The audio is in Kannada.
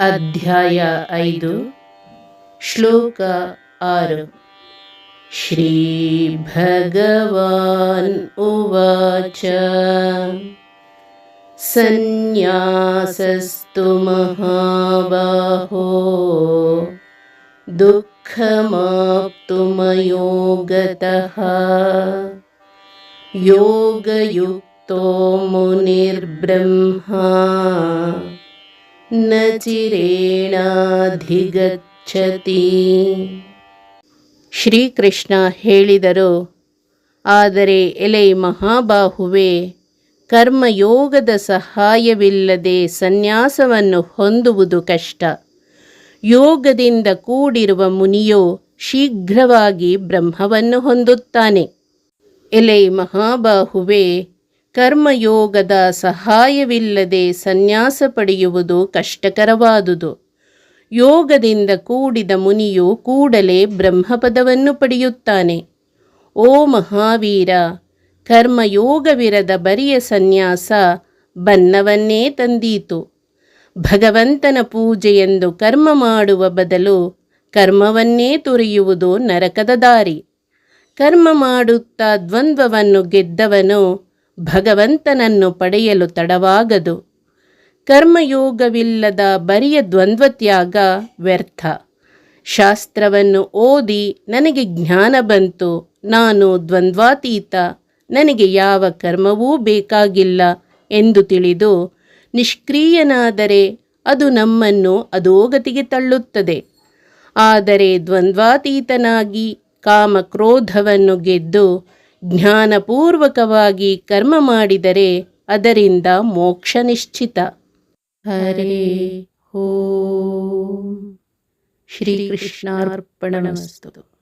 ಅಧ್ಯಾಯ ಐದು ಶ್ಲೋಕ ಆರು ಶ್ರೀ ಭಗವಾನ್ ಉವಾಚ ಸನ್ಯಾಸಸ್ತು ಮಹಾಬಾಹೋ ದುಃಖಮಾಪ್ತುಮಯೋ ಗತಃ ಯೋಗಯುಕ್ತ तो मुनिर्ब्रह्मा न ಶ್ರೀಕೃಷ್ಣ ಹೇಳಿದರು, ಆದರೆ ಎಲೆ ಮಹಾಬಾಹುವೆ, ಕರ್ಮಯೋಗದ ಸಹಾಯವಿಲ್ಲದೆ ಸನ್ಯಾಸವನ್ನು ಹೊಂದುವುದು ಕಷ್ಟ. ಯೋಗದಿಂದ ಕೂಡಿರುವ ಮುನಿಯು ಶೀಘ್ರವಾಗಿ ಬ್ರಹ್ಮವನ್ನು ಹೊಂದುತ್ತಾನೆ. ಎಲೆ ಮಹಾಬಾಹುವೆ ಕರ್ಮಯೋಗದ ಸಹಾಯವಿಲ್ಲದೆ ಸನ್ಯಾಸ ಪಡೆಯುವುದು ಕಷ್ಟಕರವಾದುದು. ಯೋಗದಿಂದ ಕೂಡಿದ ಮುನಿಯು ಕೂಡಲೇ ಬ್ರಹ್ಮಪದವನ್ನು ಪಡೆಯುತ್ತಾನೆ. ಓ ಮಹಾವೀರ, ಕರ್ಮಯೋಗವಿರದ ಬರಿಯ ಸನ್ಯಾಸ ಬನ್ನವನ್ನೇ ತಂದೀತು. ಭಗವಂತನ ಪೂಜೆಯೆಂದು ಕರ್ಮ ಮಾಡುವ ಬದಲು ಕರ್ಮವನ್ನೇ ತುರಿಯುವುದು ನರಕದ ದಾರಿ. ಕರ್ಮ ಮಾಡುತ್ತಾ ದ್ವಂದ್ವವನ್ನು ಗೆದ್ದವನು ಭಗವಂತನನ್ನು ಪಡೆಯಲು ತಡವಾಗದು. ಕರ್ಮಯೋಗವಿಲ್ಲದ ಬರಿಯ ದ್ವಂದ್ವತ್ಯಾಗ ವ್ಯರ್ಥ. ಶಾಸ್ತ್ರವನ್ನು ಓದಿ ನನಗೆ ಜ್ಞಾನ ಬಂತು. ನಾನು ದ್ವಂದ್ವಾತೀತ. ನನಗೆ ಯಾವ ಕರ್ಮವೂ ಬೇಕಾಗಿಲ್ಲ ಎಂದು ತಿಳಿದು ನಿಷ್ಕ್ರಿಯನಾದರೆ ಅದು ನಮ್ಮನ್ನು ಅಧೋಗತಿಗೆ ತಳ್ಳುತ್ತದೆ. ಆದರೆ ದ್ವಂದ್ವಾತೀತನಾಗಿ ಕಾಮಕ್ರೋಧವನ್ನು ಗೆದ್ದು ಜ್ಞಾನಪೂರ್ವಕವಾಗಿ ಕರ್ಮ ಮಾಡಿದರೆ ಅದರಿಂದ ಮೋಕ್ಷ ನಿಶ್ಚಿತ. ಹರೇ ಹೋ ಶ್ರೀಕೃಷ್ಣಾರ್ಪಣಮಸ್ತು.